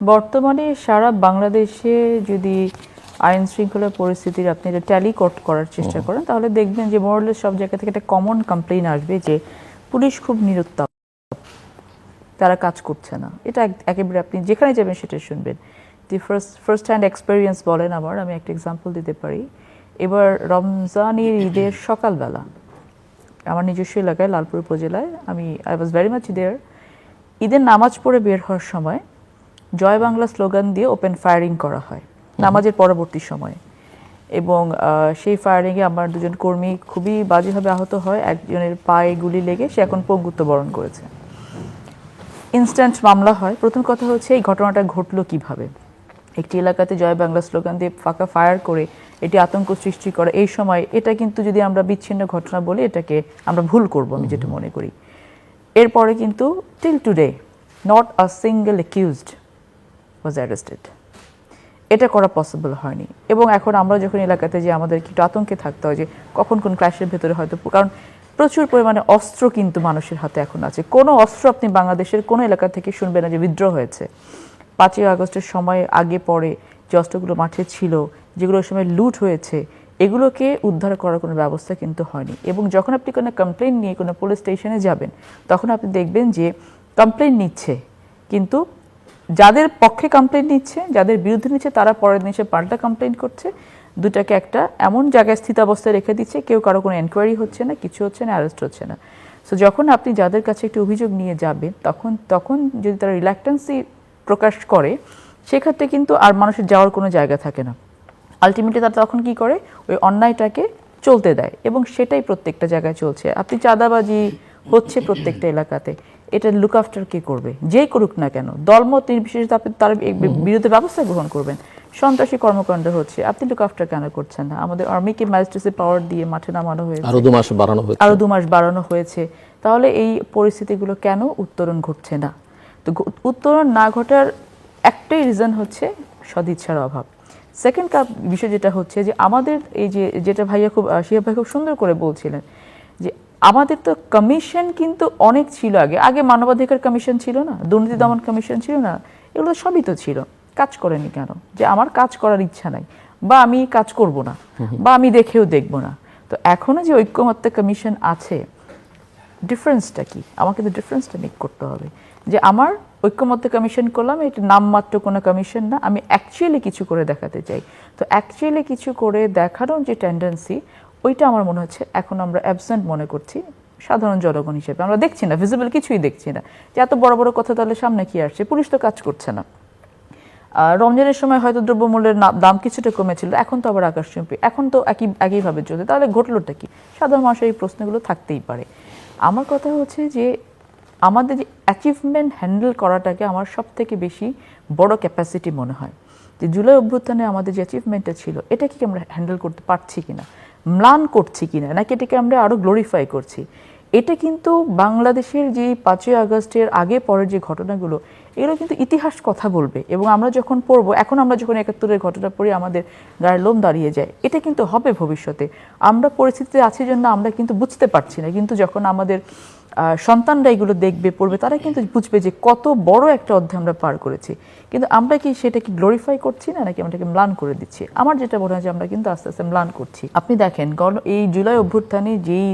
বর্তমানে সারা বাংলাদেশে যদি আইন শৃঙ্খলা পরিস্থিতির আপনি এটা ট্যালি করার চেষ্টা করেন তাহলে দেখবেন যে মোরলেস সব জায়গা থেকে একটা কমন কমপ্লেইন আসবে যে পুলিশ খুব নিরুত্তাপ তারা কাজ করছে না। এটা এক- একেবারে আপনি যেখানে যাবেন সেটা শুনবেন। যে ফার্স্ট ফার্স্ট হ্যান্ড এক্সপেরিয়েন্স বলেন আমার আমি একটা এক্সাম্পল দিতে পারি। এবার রমজানের ঈদের সকালবেলা আমার নিজস্ব এলাকায় লালপুর উপজেলায় আমি I was very much there ঈদের নামাজ পড়ে বের হওয়ার সময় জয় বাংলা স্লোগান দিয়ে ওপেন ফায়ারিং করা হয় নামাজের পরবর্তী সময়ে। এবং সেই ফায়ারিংয়ে আমার দুজন কর্মী খুবই বাজেভাবে আহত হয় একজনের পায়ে গুলি লেগে সে এখন পঙ্গুত্ব বরণ করেছে। ইনস্ট্যান্ট মামলা হয়। প্রথম কথা হচ্ছে এই ঘটনাটা ঘটলো কীভাবে? একটি এলাকাতে জয় বাংলা স্লোগান দিয়ে ফাঁকা ফায়ার করে এটি আতঙ্ক সৃষ্টি করে এই সময় এটা কিন্তু যদি আমরা বিচ্ছিন্ন ঘটনা বলি এটাকে আমরা ভুল করব আমি যেটা মনে করি। এরপরে কিন্তু till today not a single accused was arrested এটা করা পসিবল হয়নি। এবং এখন আমরা যখন এলাকাতে যে আমাদের একটু আতঙ্কে থাকতে হয় যে কখন কোন ক্লাসের ভেতরে হয়তো কারণ প্রচুর পরিমাণে অস্ত্র কিন্তু মানুষের হাতে এখন আছে। কোনো অস্ত্র আপনি বাংলাদেশের কোনো এলাকা থেকে শুনবেন না যে বিদ্রোহ হয়েছে। পাঁচই আগস্টের সময় আগে পরে যে অস্ত্রগুলো মাঠে ছিল, যেগুলো সময় লুট হয়েছে, এগুলোকে উদ্ধার করার কোনো ব্যবস্থা কিন্তু হয়নি। এবং যখন আপনি কোনো কমপ্লেন নিয়ে কোনো পুলিশ স্টেশনে যাবেন, তখন আপনি দেখবেন যে কমপ্লেন নিচ্ছে, কিন্তু যাদের পক্ষে কমপ্লেন নিচ্ছে, যাদের বিরুদ্ধে নিচ্ছে, তারা পরের দিন এসে পাল্টা কমপ্লেন করছে। দুটাকে একটা এমন জায়গায় স্থিতাবস্থায় রেখে দিচ্ছে, কেউ কারও কোনো এনকোয়ারি হচ্ছে না, কিছু হচ্ছে না অ্যারেস্ট হচ্ছে না। সো যখন আপনি যাদের কাছে একটি অভিযোগ নিয়ে যাবেন, তখন তখন যদি তারা রিল্যাক্টেন্সি প্রকাশ করে, সেক্ষেত্রে কিন্তু আর মানুষের যাওয়ার কোনো জায়গা থাকে না। আলটিমেটলি তারা তখন কি করে? ওই অন্যায়টাকে চলতে দেয় এবং সেটাই প্রত্যেকটা জায়গায় চলছে। আপনি চাঁদাবাজি হচ্ছে প্রত্যেকটা এলাকাতে। এটা লুক আফটার কে করবে? যেই করুক না কেন দলমত নির্বিশেষে আপনি তার বিরুদ্ধে ব্যবস্থা গ্রহণ করবেন। সন্ত্রাসী কর্মকাণ্ড হচ্ছে আপনি লুক আফটার কেন করছেন না? আমাদের আর্মিকে ম্যাজিস্ট্রেসি পাওয়ার দিয়ে মাঠে নামানো হয়েছে। আরও দু মাস বাড়ানো হয়েছে। আরও দু মাস বাড়ানো হয়েছে। তাহলে এই পরিস্থিতিগুলো কেন উত্তরণ ঘটছে না? তো উত্তরণ না ঘটার একটাই রিজন হচ্ছে সদিচ্ছার অভাব। সেকেন্ড কাপ বিষয় যেটা হচ্ছে যে আমাদের এই যে যেটা ভাইয়া খুব শিহাব ভাই খুব সুন্দর করে বলছিলেন আমাদের তো কমিশন কিন্তু অনেক ছিল আগে। আগে মানবাধিকার কমিশন ছিল না দুর্নীতি দমন কমিশন ছিল না এগুলো সবই তো ছিল। কাজ করেনি কেন? যে আমার কাজ করার ইচ্ছা নাই বা আমি কাজ করব না বা আমি দেখেও দেখব না। তো এখনও যে ঐক্যমত্য কমিশন আছে ডিফারেন্সটা কি? আমাকে তো ডিফারেন্সটা মেক করতে হবে। যে আমার ঐক্যমত্য কমিশন করলাম এটা নামমাত্র কোনো কমিশন না আমি অ্যাকচুয়ালি কিছু করে দেখাতে চাই। তো অ্যাকচুয়ালি কিছু করে দেখানোর যে টেন্ডেন্সি ওইটা আমার মনে হচ্ছে এখন আমরা অ্যাবসেন্ট মনে করছি, সাধারণ জনগণ হিসেবে। আমরা দেখছি না ভিজিবল কিছুই দেখছি না। যে এত বড় বড় কথা তাহলে সামনে কি আসছে? পুলিশ তো কাজ করছে না। রমজানের সময় হয়তো দ্রব্যমূল্যের দাম কিছুটা কমেছিল, এখন তো আবার আকাশ আকাশচুম্বী। এখন তো একই, একইভাবে চলছে। তাহলে ঘটলোটা কি? সাধারণ মানুষের এই প্রশ্নগুলো থাকতেই পারে। আমার কথা হচ্ছে যে, আমাদের যে অ্যাচিভমেন্ট হ্যান্ডেল করাটাকে আমার সব থেকে বেশি বড় ক্যাপাসিটি মনে হয়। যে জুলাই অভ্যুত্থানে আমাদের যে অ্যাচিভমেন্টটা ছিল এটা কি আমরা হ্যান্ডেল করতে পারছি কিনা? ম্লান করছি কিনা, নাকি এটাকে আমরা আরও গ্লোরিফাই করছি? এটা কিন্তু বাংলাদেশের যে পাঁচই আগস্টের আগে পরের যে ঘটনাগুলো, এগুলো কিন্তু ইতিহাস কথা বলবে। এবং আমরা যখন পড়ব, এখন আমরা যখন একাত্তরের ঘটনা পড়ি আমাদের গায়ের লোম দাঁড়িয়ে যায়, এটা কিন্তু হবে ভবিষ্যতে। আমরা পরিস্থিতিতে আছি জন্য আমরা কিন্তু বুঝতে পারছি না, কিন্তু যখন আমাদের সন্তানরা এগুলো দেখবে, পড়বে, তারা কিন্তু বুঝবে যে কত বড় একটা অধ্যায় আমরা পার করেছি। কিন্তু আমরা কি সেটা কি গ্লোরিফাই করছি না, নাকি আমরা ম্লান করে দিচ্ছি? আমার যেটা মনে হয় যে আমরা কিন্তু আস্তে আস্তে ম্লান করছি। আপনি দেখেন এই জুলাই অভ্যুত্থানে যেই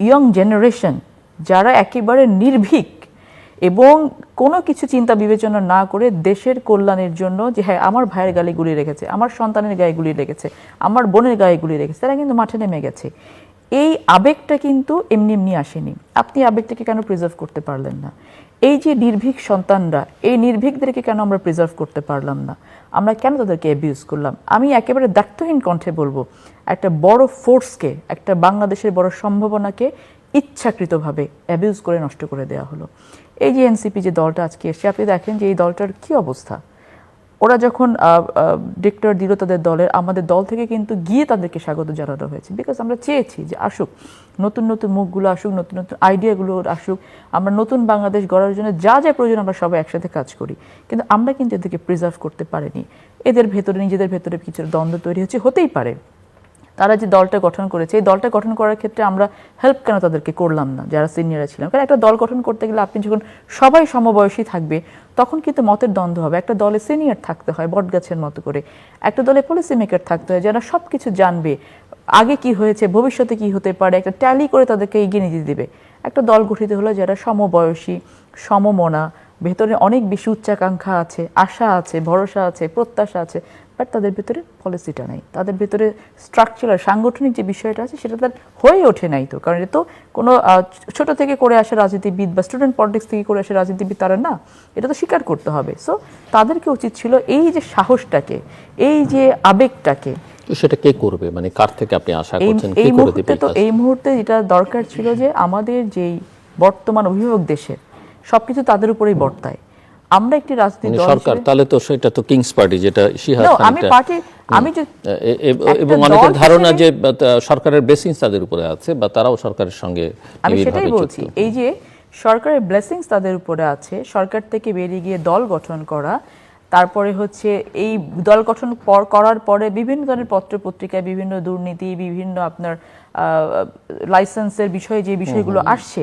ইয়ং জেনারেশন যারা একেবারে নির্ভীক এবং কোনো কিছু চিন্তা বিবেচনা না করে দেশের কল্যাণের জন্য যে হ্যাঁ আমার ভাইয়ের গায়ে গুলি রেখেছে, আমার সন্তানের গায়ে গুলি রেখেছে আমার বোনের গায়ে গুলি রেখেছে তারা কিন্তু মাঠে নেমে গেছে। এই আবেগটা কিন্তু এমনি এমনি আসেনি। আপনি আবেগটাকে কেন প্রিজার্ভ করতে পারলেন না? এই যে নির্ভীক সন্তানরা, এই নির্ভীকদেরকে কেন আমরা প্রিজার্ভ করতে পারলাম না? আমরা কেন তাদেরকে অ্যাবিউজ করলাম? আমি একেবারে দায়িত্বহীন কণ্ঠে বলব, একটা বড় ফোর্সকে একটা বাংলাদেশের বড় সম্ভাবনাকে ইচ্ছাকৃতভাবে অ্যাবিউজ করে নষ্ট করে দেওয়া হলো। এই যে এনসিপি যে দলটা আজকে এসছে, আপনি দেখেন যে এই দলটার কি অবস্থা? ওরা যখন ডিক্টর দিল তাদের দলের আমাদের দল থেকে কিন্তু গিয়ে তাদেরকে স্বাগত জানানো হয়েছে। বিকজ আমরা চেয়েছি যে আসুক, নতুন নতুন মুখগুলো আসুক, নতুন নতুন আইডিয়াগুলো আসুক, আমরা নতুন বাংলাদেশ গড়ার জন্য যা যা প্রয়োজন আমরা সবাই একসাথে কাজ করি। কিন্তু আমরা কিন্তু এদেরকে প্রিজার্ভ করতে পারিনি। এদের ভেতরে, নিজেদের ভেতরে কিছু দ্বন্দ্ব তৈরি হচ্ছে, হতেই পারে। তারা যে দলটা গঠন করেছে, এই দলটা গঠন করার ক্ষেত্রে আমরা হেল্প কেন তাদেরকে করলাম না? যারা সিনিয়ররা ছিলাম। কারণ একটা দল গঠন করতে গেলে আপনি যখন সবাই সমবয়সী থাকবে, তখন কিন্তু মতের দ্বন্দ্ব হবে। একটা দলে সিনিয়র থাকতে হয় বটগাছের মতো করে। একটা দলে পলিসি মেকার থাকতে হয় যারা সব কিছু জানবে, আগে কি হয়েছে, ভবিষ্যতে কি হতে পারে, একটা ট্যালি করে তাদেরকে এগিয়ে নিয়ে দিবে। একটা দল গঠিত হলো যারা সমবয়সী, সমমনা, ভেতরে অনেক বেশি উচ্চাকাঙ্ক্ষা আছে, আশা আছে, ভরসা আছে, প্রত্যাশা আছে। বাট তাদের ভেতরে পলিসিটা নেই। তাদের ভেতরে স্ট্রাকচারাল সাংগঠনিক যে বিষয়টা আছে সেটা তার হয়ে ওঠে নাই তো। কারণ এটা তো কোনো ছোট থেকে করে আসা রাজনীতিবিদ বা স্টুডেন্ট পলিটিক্স থেকে করে আসা রাজনীতিবিদ তারা না এটা তো স্বীকার করতে হবে। সো তাদেরকে উচিত ছিল এই যে সাহসটাকে এই যে আবেগটাকে সেটা কে করবে? মানে কার থেকে আপনি আশা করছেন? কে এই করে মুহূর্তে তো এই মুহূর্তে যেটা দরকার ছিল যে আমাদের যেই বর্তমান অভিভাবক দেশের সবকিছু তাদের উপরেই বর্তায়। আমরা একটি রাজনৈতিক দল সরকার তাহলে তো সেটা তো কিংস পার্টি যেটা No, আমি পার্টি আমি যে এবং অনেকের ধারণা যে সরকারের ব্লেসিংস তাদের উপরে আছে বা তারাও সরকারের সঙ্গে আমি সেটাই বলছি এই যে সরকারের ব্লেসিংস তাদের উপরে আছে সরকার থেকে বেরিয়ে গিয়ে দল গঠন করা তারপরে হচ্ছে এই দল গঠন পর করার পরে বিভিন্ন ধরনের পত্র পত্রিকায় বিভিন্ন দুর্নীতি বিভিন্ন আপনার লাইসেন্সের বিষয়ে যে বিষয়গুলো আসছে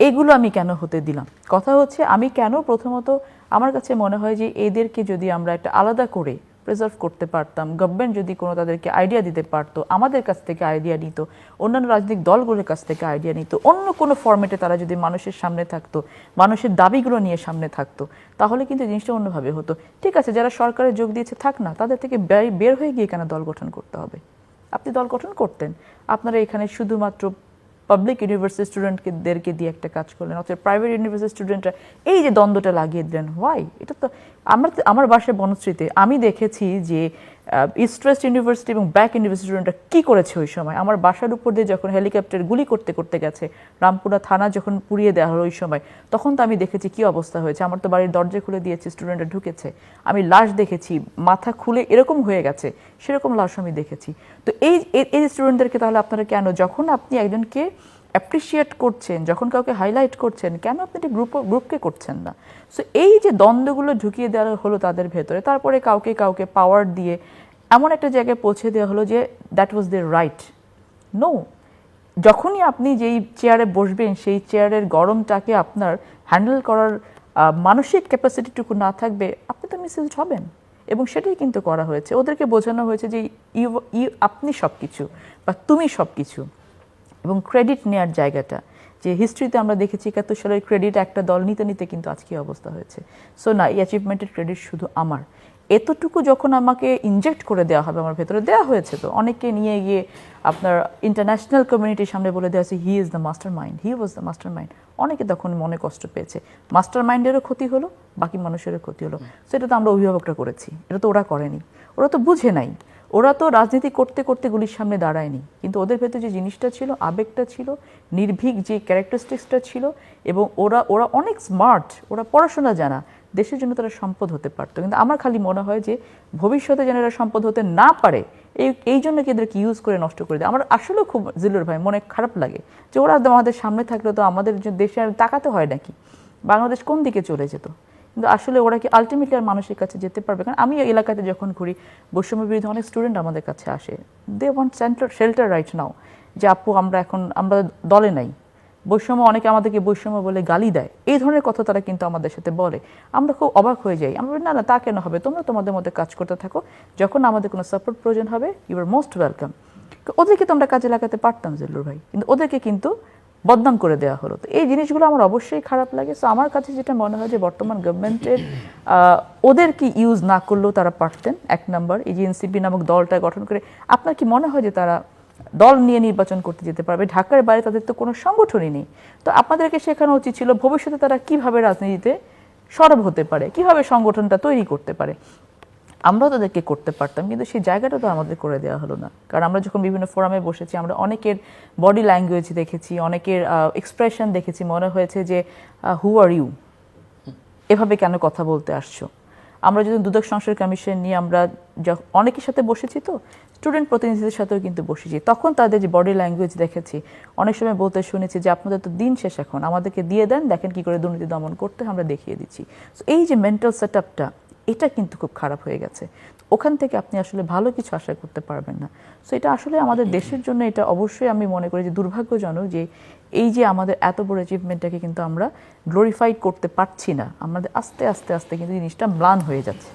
এগুলো আমি কেন হতে দিলাম? কথা হচ্ছে আমি কেন প্রথমত আমার কাছে মনে হয় যে এদেরকে যদি আমরা একটা আলাদা করে প্রিজার্ভ করতে পারতাম গভর্নমেন্ট যদি কোনো তাদেরকে আইডিয়া দিতে পারতো, আমাদের কাছ থেকে আইডিয়া নিত, অন্যান্য রাজনৈতিক দলগুলোর কাছ থেকে আইডিয়া নিত, অন্য কোনো ফরম্যাটে তারা যদি মানুষের সামনে থাকতো, মানুষের দাবিগুলো নিয়ে সামনে থাকতো, তাহলে কিন্তু জিনিসটা অন্যভাবে হতো। ঠিক আছে, যারা সরকারে যোগ দিয়েছে থাক না, তাদের থেকে বের- বের হয়ে গিয়ে কেন দল গঠন করতে হবে? আপনি দল গঠন করতেন, আপনারা এখানে শুধুমাত্র পাবলিক ইউনিভার্সিটি স্টুডেন্টদেরকে দিয়ে একটা কাজ করলেন অথবা প্রাইভেট ইউনিভার্সিটি স্টুডেন্টরা এই যে দ্বন্দ্বটা লাগিয়ে দিলেন হোয়াই এটা তো আমার আমার বাসায় বনশ্রীতে আমি দেখেছি যে ইস্ট ওয়েস্ট ইউনিভার্সিটি এবং ব্যাক ইউনিভার্সিটি স্টুডেন্টরা কী করেছে ওই সময়? আমার বাসার উপর দিয়ে যখন হেলিকপ্টার গুলি করতে করতে গেছে, রামপুরা থানা যখন পুড়িয়ে দেওয়া হলো ওই সময়, তখন তো আমি দেখেছি কি অবস্থা হয়েছে। আমার তো বাড়ির দরজা খুলে দিয়েছে স্টুডেন্টরা ঢুকেছে। আমি লাশ দেখেছি, মাথা খুলে এরকম হয়ে গেছে, সেরকম লাশ আমি দেখেছি। তো এই, এই- স্টুডেন্টদেরকে তাহলে আপনারা কেন, যখন আপনি একজনকে অ্যাপ্রিসিয়েট করছেন, যখন কাউকে হাইলাইট করছেন, কেন আপনি এটা গ্রুপ গ্রুপকে করছেন না? সো এই যে দ্বন্দ্বগুলো ঢুকিয়ে দেওয়া হলো তাদের ভেতরে, তারপরে কাউকে কাউকে পাওয়ার দিয়ে এমন একটা জায়গায় পৌঁছে দেওয়া হলো যে that was their right no যখনই আপনি যেই চেয়ারে বসবেন, সেই চেয়ারের গরমটাকে আপনার হ্যান্ডেল করার মানসিক ক্যাপাসিটিটুকু না থাকবে, আপনি তো মিসেজ হবেন। এবং সেটাই কিন্তু করা হয়েছে। ওদেরকে বোঝানো হয়েছে যে ইউ আপনি সব কিছু বা তুমি সব কিছু এবং ক্রেডিট নেয়ার জায়গাটা। যে হিস্ট্রিতে আমরা দেখেছি একাত্তর সালের ক্রেডিট একটা দল নিতে নিতে কিন্তু আজকে অবস্থা হয়েছে। সো না এই অ্যাচিভমেন্টের ক্রেডিট শুধু আমার। এতটুকু যখন আমাকে ইনজেক্ট করে দেওয়া হবে আমার ভেতরে দেওয়া হয়েছে তো অনেককে নিয়ে গিয়ে আপনার ইন্টারন্যাশনাল কমিউনিটির সামনে বলে দেওয়া হয়েছে he is the mastermind he was the mastermind অনেকে তখন মনে কষ্ট পেয়েছে। মাস্টার মাইন্ডেরও ক্ষতি হলো বাকি মানুষেরও ক্ষতি হলো। সেটা তো আমরা অভিভাবকরা করেছি এটা তো ওরা করেনি। ওরা তো বুঝে নাই। ওরা তো রাজনীতি করতে করতে গুলির সামনে দাঁড়ায়নি। কিন্তু ওদের ভেতরে যে জিনিসটা ছিল, আবেগটা ছিল, নির্ভীক যে ক্যারেক্টারিস্টিক্সটা ছিল এবং ওরা ওরা অনেক স্মার্ট ওরা পড়াশোনা জানা, দেশের জন্য তারা সম্পদ হতে পারতো। কিন্তু আমার খালি মনে হয় যে ভবিষ্যতে যেন এরা সম্পদ হতে না পারে, এই এই জন্য কি এদেরকে ইউজ করে নষ্ট করে দেয়। আমার আসলেও খুব জিল্লুর ভাই, মনে খারাপ লাগে যে ওরা আমাদের সামনে থাকলে তো আমাদের দেশে আর তাকাতে হয় নাকি? বাংলাদেশ কোন দিকে চলে যেত? কিন্তু আসলে ওরা কি আলটিমেটলি আর মানুষের কাছে যেতে পারবে? কারণ আমি এলাকাতে যখন ঘুরি, বৈষম্য বিরোধী অনেক স্টুডেন্ট আমাদের কাছে আসে। They want centre shelter right now যে আপু, আমরা এখন, আমরা দলে নাই। বৈষম্য, অনেকে আমাদেরকে বৈষম্য বলে গালি দেয়। এই ধরনের কথা তারা কিন্তু আমাদের সাথে বলে। আমরা খুব অবাক হয়ে যাই। আমরা না না, তা কেন হবে? তোমরা তোমাদের মধ্যে কাজ করতে থাকো। যখন আমাদের কোনো সাপোর্ট প্রয়োজন হবে ইউ আর মোস্ট ওয়েলকাম ওদেরকে তোমরা কাজে লাগাতে পারতাম, জিল্লুর ভাই। কিন্তু ওদেরকে কিন্তু বদনাম করে দেওয়া হলো। তো এই জিনিসগুলো আমার অবশ্যই খারাপ লাগে। সো আমার কাছে যেটা মনে হয় যে বর্তমান গভর্নমেন্টের ওদেরকে ইউজ না করলেও তারা পারতেন? এক নম্বর এই যে এনসিপি নামক দলটা গঠন করে, আপনার কি মনে হয় যে তারা দল নিয়ে নির্বাচন করতে যেতে পারবে? ঢাকার বাইরে তাদের তো কোনো সংগঠনই নেই। তো আপনাদেরকে শেখানো উচিত ছিল, ভবিষ্যতে তারা কীভাবে রাজনীতিতে সরব হতে পারে? কীভাবে সংগঠনটা তৈরি করতে পারে? আমরাও তাদেরকে করতে পারতাম, কিন্তু সেই জায়গাটা তো আমাদের করে দেওয়া হলো না। কারণ আমরা যখন বিভিন্ন ফোরামে বসেছি, আমরা অনেকের বডি ল্যাঙ্গুয়েজ দেখেছি, অনেকের এক্সপ্রেশন দেখেছি, মনে হয়েছে যে হু আর ইউ এভাবে কেন কথা বলতে আসছো? আমরা যদি দুদক সংসদ কমিশন নিয়ে আমরা অনেকের সাথে বসেছি তো স্টুডেন্ট প্রতিনিধিদের সাথেও কিন্তু বসেছি। তখন তাদের যে বডি ল্যাঙ্গুয়েজ দেখেছি, অনেক সময় বলতে শুনেছি যে, আপনাদের তো দিন শেষ এখন, আমাদেরকে দিয়ে দেন, দেখেন কি করে দুর্নীতি দমন করতে আমরা দেখিয়ে দিচ্ছি। এই যে মেন্টাল সেট আপটা এটা কিন্তু খুব খারাপ হয়ে গেছে। ওখান থেকে আপনি আসলে ভালো কিছু আশা করতে পারবেন না। সো এটা আসলে আমাদের দেশের জন্য এটা অবশ্যই আমি মনে করি যে দুর্ভাগ্যজনক যে এই যে আমাদের এত বড় অ্যাচিভমেন্টটাকে কিন্তু আমরা গ্লোরিফাই করতে পারছি না। আমাদের আস্তে আস্তে আস্তে কিন্তু জিনিসটা ম্লান হয়ে যাচ্ছে।